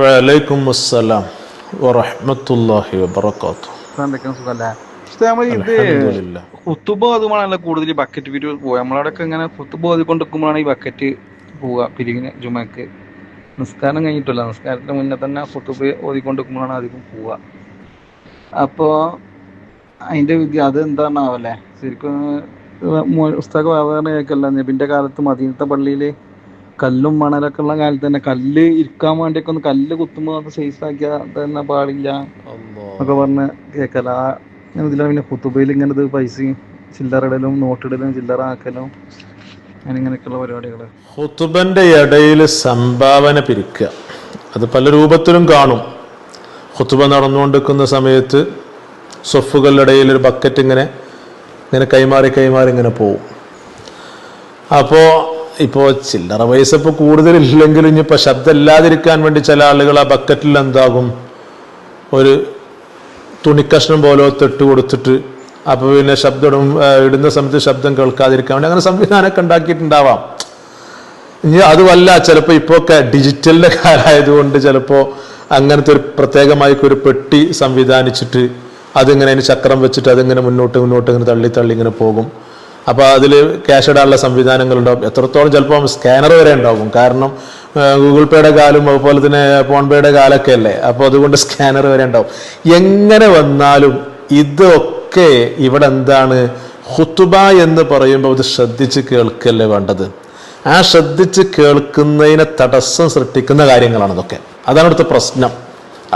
വലൈക്കും അസ്സലാം വറഹ്മത്തുള്ളാഹി കുത്തുബ കൂടുതൽ ബക്കറ്റ് പിരിവ് പോവുക. നമ്മളവിടെയൊക്കെ ഇങ്ങനെ കുത്തുബ ഓതിക്കൊണ്ടിരിക്കുമ്പോഴാണ് ഈ ബക്കറ്റ് പോവുക പിരിവിന് ജുമക്ക്. നിസ്കാരം കഴിഞ്ഞിട്ടില്ല നിസ്കാരത്തിന് മുന്നേ തന്നെ കുത്തുബ ഓതിക്കൊണ്ടിരിക്കുമ്പോഴാണ് അധികം പോവുക. അപ്പോ അതിന്റെ വിധി അത് എന്താണാവല്ലേ ശരിക്കും ഉസ്താദ് വേറെ കേൾക്കല്ല? നബിന്റെ കാലത്ത് മദീനത്തെ പള്ളിയിൽ കല്ലും മണലൊക്കെ ഉള്ള കാലത്ത് തന്നെ കല്ല് ഇരിക്കാൻ വേണ്ടിയൊക്കെ ഒന്ന് കല്ല് കുത്തുമ്പോ അത് സൈസ് ആക്കിയാ തന്നെ പാടില്ല ഒക്കെ പറഞ്ഞ് കേക്കല. ആ ഇതിലാണ് പിന്നെ കുത്തുബയിൽ ഇങ്ങനെ ഇത് പൈസയും ചില്ലറ ഇടലും നോട്ടിടലും ചില്ലറ ആക്കലും ഹുത്തുബന്റെ ഇടയിൽ സംഭാവന പിരിക്കുക. അത് പല രൂപത്തിലും കാണും. ഹുത്തുബ നടന്നുകൊണ്ടിരിക്കുന്ന സമയത്ത് സൊഫുകളുടെ ഇടയിൽ ഒരു ബക്കറ്റ് ഇങ്ങനെ ഇങ്ങനെ കൈമാറി കൈമാറി ഇങ്ങനെ പോവും. അപ്പോൾ ഇപ്പോൾ ചില്ലറ പൈസ ഇപ്പോൾ കൂടുതലില്ലെങ്കിലും ഇനിയിപ്പോൾ ശബ്ദം ഇല്ലാതിരിക്കാൻ വേണ്ടി ചില ആളുകൾ ആ ബക്കറ്റിൽ എന്താകും? ഒരു തുണിക്കഷ്ണം പോലെ തൊട്ട് കൊടുത്തിട്ട് അപ്പോൾ പിന്നെ ശബ്ദം ഇടുന്ന സമയത്ത് ശബ്ദം കേൾക്കാതിരിക്കാൻ വേണ്ടി അങ്ങനെ സംവിധാനമൊക്കെ ഉണ്ടാക്കിയിട്ടുണ്ടാവാം. ഇനി അതുമല്ല ചിലപ്പോൾ ഇപ്പോൾ ഒക്കെ ഡിജിറ്റലിന്റെ കാലമായതുകൊണ്ട് ചിലപ്പോൾ അങ്ങനത്തെ ഒരു പ്രത്യേകമായി ഒരു പെട്ടി സംവിധാനിച്ചിട്ട് അതിങ്ങനെ അതിന് ചക്രം വെച്ചിട്ട് അതിങ്ങനെ മുന്നോട്ട് മുന്നോട്ട് ഇങ്ങനെ തള്ളി തള്ളി ഇങ്ങനെ പോകും. അപ്പോൾ അതിൽ ക്യാഷ് ഇടാനുള്ള സംവിധാനങ്ങളുണ്ടാവും. എത്രത്തോളം ചിലപ്പം സ്കാനർ വരെ ഉണ്ടാകും കാരണം ഗൂഗിൾ പേയുടെ കാലും അതുപോലെ തന്നെ ഫോൺ പേയുടെ കാലൊക്കെ അല്ലേ? അപ്പോൾ അതുകൊണ്ട് സ്കാനർ വരെ ഉണ്ടാവും. എങ്ങനെ വന്നാലും ഇതൊക്കെ ഇവിടെ എന്താണ്? ഹുത്തുബ എന്ന് പറയുമ്പോൾ അത് ശ്രദ്ധിച്ച് കേൾക്കല്ലേ വേണ്ടത്? ആ ശ്രദ്ധിച്ച് കേൾക്കുന്നതിനെ തടസ്സം സൃഷ്ടിക്കുന്ന കാര്യങ്ങളാണ് ഇതൊക്കെ. അതാണ് അടുത്ത പ്രശ്നം.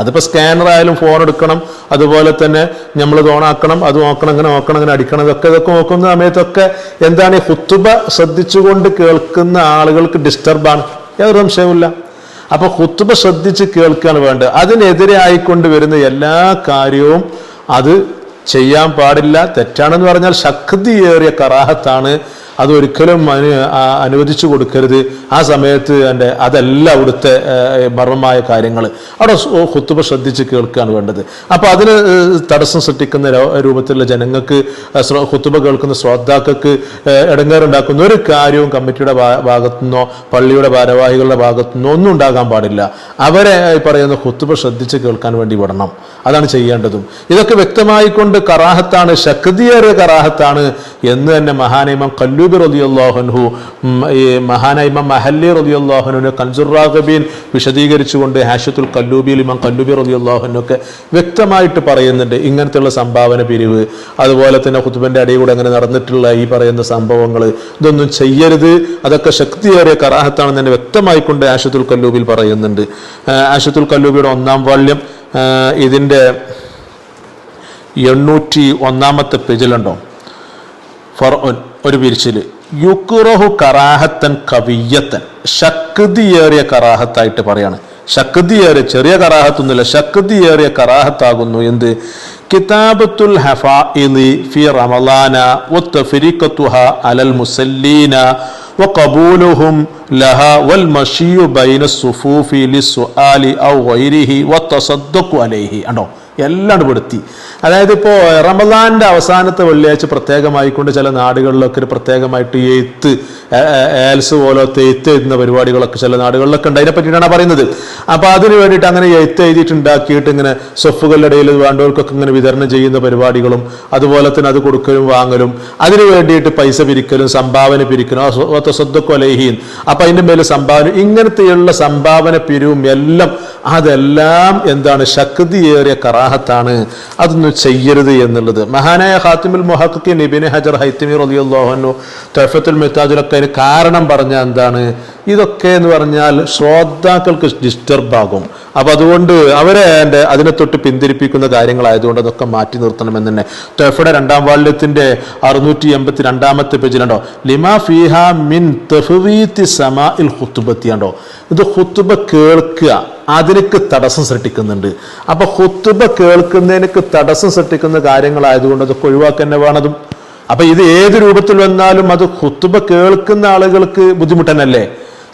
അതിപ്പോൾ സ്കാനർ ആയാലും ഫോൺ എടുക്കണം. അതുപോലെ തന്നെ നമ്മൾ ഓണാക്കണം അത് നോക്കണം ഇങ്ങനെ നോക്കണം ഇങ്ങനെ അടിക്കണം. ഇതൊക്കെ ഇതൊക്കെ നോക്കുന്ന സമയത്തൊക്കെ എന്താണ് ഈ ഹുത്തുബ ശ്രദ്ധിച്ചുകൊണ്ട് കേൾക്കുന്ന ആളുകൾക്ക് ഡിസ്റ്റർബാണ് യാതൊരു സംശയവുമില്ല അപ്പൊ ഹുത്തുബ ശ്രദ്ധിച്ച് കേൾക്കുകയാണ് വേണ്ടത്. അതിനെതിരെ ആയിക്കൊണ്ട് വരുന്ന എല്ലാ കാര്യവും അത് ചെയ്യാൻ പാടില്ല. തെറ്റാണെന്ന് പറഞ്ഞാൽ ശക്തിയേറിയ കറാഹത്താണ് അത് ഒരിക്കലും അനു അനുവദിച്ചു കൊടുക്കരുത്. ആ സമയത്ത് എന്റെ അതല്ല അവിടുത്തെ മർമ്മമായ കാര്യങ്ങൾ. അവിടെ കുത്തുമ്പ ശ്രദ്ധിച്ച് കേൾക്കുകയാണ് വേണ്ടത്. അപ്പോൾ അതിന് തടസ്സം സൃഷ്ടിക്കുന്ന രൂപത്തിലുള്ള ജനങ്ങൾക്ക് കുത്തുമ്പ കേൾക്കുന്ന ശ്രോതാക്കൾക്ക് ഇടങ്ങേറുണ്ടാക്കുന്ന ഒരു കാര്യവും കമ്മിറ്റിയുടെ ഭാഗത്തുനിന്നോ പള്ളിയുടെ ഭാരവാഹികളുടെ ഭാഗത്തുനിന്നോ ഒന്നും ഉണ്ടാകാൻ പാടില്ല. അവരെ പറയുന്ന ഹുത്തുബ ശ്രദ്ധിച്ച് കേൾക്കാൻ വേണ്ടി വിടണം. അതാണ് ചെയ്യേണ്ടതും. ഇതൊക്കെ വ്യക്തമായിക്കൊണ്ട് കറാഹത്താണ് ശക്തിയേറിയ കറാഹത്താണ് എന്ന് തന്നെ മഹാനൈമം കല്ലൂബി റലിയുല്ലാഹുൻഹു ഈ മഹാനൈമം മഹല്ലി റലിയുല്ലാഹുനുവിനെ കൻസുറാഖബീൻ വിശദീകരിച്ചുകൊണ്ട് ഹാഷത്തുൽ കല്ലൂബിയിൽ ഇമാം കല്ലൂബി ഒക്കെ വ്യക്തമായിട്ട് പറയുന്നുണ്ട് ഇങ്ങനത്തെയുള്ള സംഭാവന പിരിവ്. അതുപോലെ തന്നെ ഹുത്തുബന്റെ അടിയിൽ കൂടെ അങ്ങനെ നടന്നിട്ടുള്ള ഈ പറയുന്ന സംഭവങ്ങൾ ഇതൊന്നും ചെയ്യരുത്. അതൊക്കെ ശക്തിയേറിയ കറാഹത്താണെന്ന് തന്നെ വ്യക്തമായിക്കൊണ്ട് ആഷത്തുൽ കല്ലൂബിൽ പറയുന്നുണ്ട്. ആഷത്തുൽ കല്ലൂബിയുടെ ഒന്നാം വാള്യം ആ, ഇതിന്റെ എണ്ണൂറ്റി ഒന്നാമത്തെ പേജിലുണ്ടോ? ഫർഉൻ ഒരു പിരിച്ചിൽ യുക്കുറഹു കറാഹത്തൻ കവിയത്തൻ. ശക്തിയേറിയ കറാഹത്തായിട്ട് പറയാണ്. ശക്തിയേറിയ ചെറിയ കറാഹത്തൊന്നുമില്ല. ശക്തിയേറിയ കറാഹത്താകുന്നു എന്ത്? കിതാബത്തുൽ ഹഫാഇലി ഫി റമലാന റമളാന ഫിരിക്കത്തുഹ അലൽ മുസല്ലീന وقبولهم لها والمشي بين الصفوف للسؤال أو غيره والتصدق عليه. എല്ലാം പെടുത്തി അതായത് ഇപ്പോൾ റമദാന്റെ അവസാനത്തെ വെള്ളിയാഴ്ച പ്രത്യേകമായിക്കൊണ്ട് ചില നാടുകളിലൊക്കെ ഒരു പ്രത്യേകമായിട്ട് എഴുത്ത് ഏൽസ് പോലത്തെ എഴുത്ത് എഴുതുന്ന പരിപാടികളൊക്കെ ചില നാടുകളിലൊക്കെ ഉണ്ട് അതിനെ പറ്റിയിട്ടാണ് പറയുന്നത് അപ്പോൾ അതിന് വേണ്ടിയിട്ട് അങ്ങനെ എഴുത്ത് എഴുതിയിട്ടുണ്ടാക്കിയിട്ട് ഇങ്ങനെ സൊഫുകളുടെ ഇടയിൽ വേണ്ടവർക്കൊക്കെ ഇങ്ങനെ വിതരണം ചെയ്യുന്ന പരിപാടികളും അതുപോലെ തന്നെ അത് കൊടുക്കലും വാങ്ങലും അതിന് വേണ്ടിയിട്ട് പൈസ പിരിക്കലും സംഭാവന പിരിക്കലും സ്വദ്ദക്കൊലഹീൻ അപ്പം അതിന്റെ മേലെ സംഭാവന ഇങ്ങനത്തെയുള്ള സംഭാവന പിരിവും എല്ലാം അതെല്ലാം എന്താണ് ശക്തിയേറിയ കറാഹത്താണ്. അതൊന്നും ചെയ്യരുത് എന്നുള്ളത്. മഹാനായ ഹാത്തിമുൽ മൊഹക്കി നിബിൻ ഹജർ ഹൈത്തിമിർ റളിയല്ലാഹു തഫത്തുൽ മെത്താജുലൊക്കെ അതിന് കാരണം പറഞ്ഞാൽ എന്താണ്? ഇതൊക്കെ എന്ന് പറഞ്ഞാൽ ശ്രോതാക്കൾക്ക് ഡിസ്റ്റർബ് ആകും. അപ്പം അതുകൊണ്ട് അവരെ എന്റെ അതിനെ തൊട്ട് പിന്തിരിപ്പിക്കുന്ന കാര്യങ്ങളായതുകൊണ്ട് അതൊക്കെ മാറ്റി നിർത്തണമെന്ന് തന്നെ. തൊഫയുടെ രണ്ടാം വാല്യത്തിന്റെ അറുന്നൂറ്റി എൺപത്തി രണ്ടാമത്തെ പേജിലുണ്ടോ ലിമ ഫിഹ മിൻ തഫ്വീത്തി സമാ ഇൽ ഹുത്തുബത്തിയാണ്ടോ ഇത് ഹുത്തുബ കേൾക്കുക. അതിനൊക്കെ തടസ്സം സൃഷ്ടിക്കുന്നുണ്ട്. അപ്പൊ ഹുത്തുബ കേൾക്കുന്നതിനൊക്കെ തടസ്സം സൃഷ്ടിക്കുന്ന കാര്യങ്ങളായതുകൊണ്ട് അതൊക്കെ ഒഴിവാക്കന്നെ വേണതും. അപ്പൊ ഇത് ഏത് രൂപത്തിൽ വന്നാലും അത് ഹുത്തുബ കേൾക്കുന്ന ആളുകൾക്ക് ബുദ്ധിമുട്ടനല്ലേ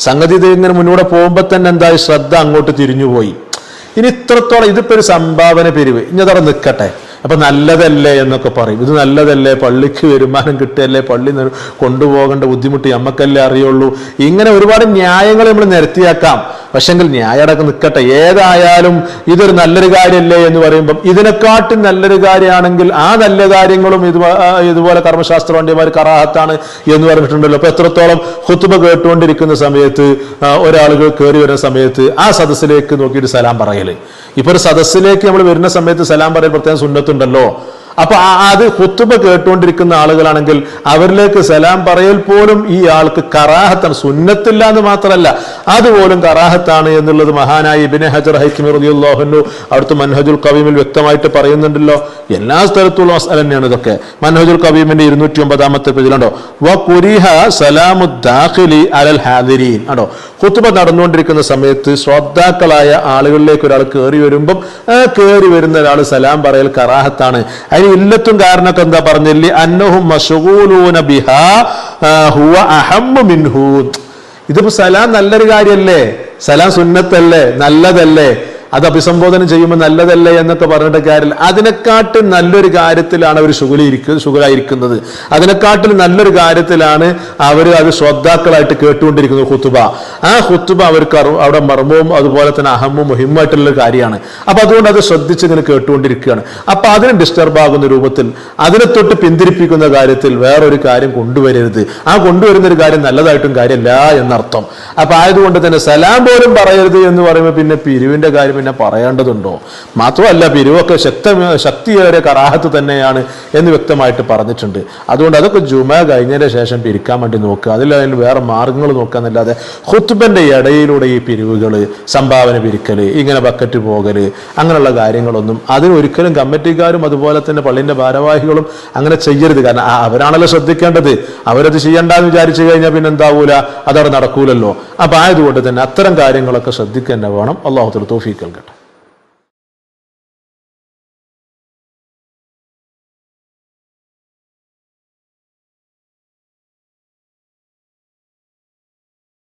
സംഗതി ഇത് ഇങ്ങനെ മുന്നോട്ട് പോകുമ്പോൾ തന്നെ എന്തായി ശ്രദ്ധ അങ്ങോട്ട് തിരിഞ്ഞുപോയി. ഇനി ഇത്രത്തോളം ഇതിപ്പോ ഒരു സംഭാവന പിരിവ്. ഇനി അതവിടെ നിൽക്കട്ടെ. അപ്പൊ നല്ലതല്ലേ എന്നൊക്കെ പറയും. ഇത് നല്ലതല്ലേ? പള്ളിക്ക് വരുമാനം കിട്ടുകയല്ലേ? പള്ളി കൊണ്ടുപോകേണ്ട ബുദ്ധിമുട്ട് നമ്മക്കല്ലേ അറിയുള്ളൂ? ഇങ്ങനെ ഒരുപാട് ന്യായങ്ങൾ നമ്മൾ നിരത്തിയാക്കാം. പക്ഷെങ്കിൽ ന്യായടക്കം നിൽക്കട്ടെ. ഏതായാലും ഇതൊരു നല്ലൊരു കാര്യമല്ലേ എന്ന് പറയുമ്പം ഇതിനെക്കാട്ടും നല്ലൊരു കാര്യമാണെങ്കിൽ ആ നല്ല കാര്യങ്ങളും ഇത് ഇതുപോലെ കർമ്മശാസ്ത്ര വണ്ടിമാർ കറാഹത്താണ് എന്ന് പറഞ്ഞിട്ടുണ്ടല്ലോ. അപ്പൊ എത്രത്തോളം ഹുത്തുബ കേട്ടുകൊണ്ടിരിക്കുന്ന സമയത്ത് ഒരാളുകൾ കയറി വരുന്ന സമയത്ത് ആ സദസ്സിലേക്ക് നോക്കിയിട്ട് സലാം പറയൽ. ഇപ്പൊ ഒരു സദസ്സിലേക്ക് നമ്മൾ വരുന്ന സമയത്ത് സലാം പറയൽ പ്രത്യേകം സുന്നത്തുണ്ടല്ലോ. അപ്പൊ അത് ഹുത്തുബ കേട്ടുകൊണ്ടിരിക്കുന്ന ആളുകളാണെങ്കിൽ അവരിലേക്ക് സലാം പറയൽ പോലും ഈ ആൾക്ക് കറാഹത്താണ് സുന്നത്തില്ല എന്ന് മാത്രമല്ല അതുപോലും കറാഹത്താണ് എന്നുള്ളത് മഹാനായി ഇബിനെ ഹജർ ഹൈക്കിമി റളിയല്ലാഹു അവിടുത്തെ മൻഹജുൽ കവീമിൽ വ്യക്തമായിട്ട് പറയുന്നുണ്ടല്ലോ. എല്ലാ സ്ഥലത്തുള്ള സ്ഥലം തന്നെയാണ് ഇതൊക്കെ. മൻഹജുൽ കവീമിന്റെ ഇരുന്നൂറ്റി ഒമ്പതാമത്തെ പേജിലുണ്ടോ വ കുരിഹ സലാമുദ്ദാഖിലി അലൽ ഹാദിരീൻ ആണോ ഹുത്തുബ നടന്നുകൊണ്ടിരിക്കുന്ന സമയത്ത് ശ്രോതാക്കളായ ആളുകളിലേക്ക് ഒരാൾ കയറി വരുമ്പം കയറി വരുന്ന ഒരാൾ സലാം പറയൽ കറാഹത്താണ്. അതിന് ഇല്ലത്തും കാരണമൊക്കെ എന്താ പറഞ്ഞില്ലേ? അന്നഹും മഷൂലൂന ബിഹാ ഹുവ അഹമ്മു ഇതിപ്പോ സലാം നല്ലൊരു കാര്യല്ലേ? സലാം സുന്നത്തല്ലേ? നല്ലതല്ലേ? അത് അഭിസംബോധന ചെയ്യുമ്പോൾ നല്ലതല്ലേ എന്നൊക്കെ പറഞ്ഞിട്ട് കാര്യമില്ല. അതിനെക്കാട്ടും നല്ലൊരു കാര്യത്തിലാണ് അവർ ശുഗലിരിക്കുന്നത് ശുഗലായിരിക്കുന്നത് അതിനെക്കാട്ടിൽ നല്ലൊരു കാര്യത്തിലാണ് അവർ അത് ശ്രദ്ധാക്കളായിട്ട് കേട്ടുകൊണ്ടിരിക്കുന്നത് ഹുത്തുബ ആ ഹുത്തുബ അവർക്ക് അവിടെ മർമ്മവും അതുപോലെ തന്നെ അഹമ്മും മുഹിമ്മായിട്ടുള്ള ഒരു കാര്യമാണ്. അപ്പൊ അതുകൊണ്ട് അത് ശ്രദ്ധിച്ച് ഇങ്ങനെ കേട്ടുകൊണ്ടിരിക്കുകയാണ്. അപ്പൊ അതിന് ഡിസ്റ്റർബ് ആകുന്ന രൂപത്തിൽ അതിനെ തൊട്ട് പിന്തിരിപ്പിക്കുന്ന കാര്യത്തിൽ വേറൊരു കാര്യം കൊണ്ടുവരരുത്. ആ കൊണ്ടുവരുന്ന ഒരു കാര്യം നല്ലതായിട്ടും കാര്യമല്ല എന്നർത്ഥം. അപ്പൊ ആയതുകൊണ്ട് തന്നെ സലാം പോലും പറയരുത് എന്ന് പറയുമ്പോൾ പിന്നെ പിരിവിന്റെ കാര്യം പിന്നെ പറയേണ്ടതുണ്ടോ? മാത്രമല്ല പിരിവൊക്കെ ശക്ത ശക്തിയേറെ കറാഹത്ത് തന്നെയാണ് എന്ന് വ്യക്തമായിട്ട് പറഞ്ഞിട്ടുണ്ട്. അതുകൊണ്ട് അതൊക്കെ ജുമ കഴിഞ്ഞതിന് ശേഷം പിരിക്കാൻ വേണ്ടി നോക്കുക. അതിൽ അതിന് വേറെ മാർഗങ്ങൾ നോക്കാന്നല്ലാതെ ഹുത്തുബന്റെ ഇടയിലൂടെ ഈ പിരിവുകൾ സംഭാവന പിരിക്കൽ ഇങ്ങനെ ബക്കറ്റ് പോകൽ അങ്ങനെയുള്ള കാര്യങ്ങളൊന്നും അതിന് ഒരിക്കലും കമ്മിറ്റിക്കാരും അതുപോലെ തന്നെ പള്ളിന്റെ ഭാരവാഹികളും അങ്ങനെ ചെയ്യരുത്. കാരണം അവരാണല്ലോ ശ്രദ്ധിക്കേണ്ടത്. അവരത് ചെയ്യണ്ടെന്ന് വിചാരിച്ചു കഴിഞ്ഞാൽ പിന്നെ എന്താവൂല? അതവിടെ നടക്കൂലല്ലോ. അപ്പൊ ആയതുകൊണ്ട് തന്നെ അത്തരം കാര്യങ്ങളൊക്കെ ശ്രദ്ധിക്കുക തന്നെ വേണം അള്ളാഹുത്തിൽ തോഫീക്ക് നൽകട്ടെ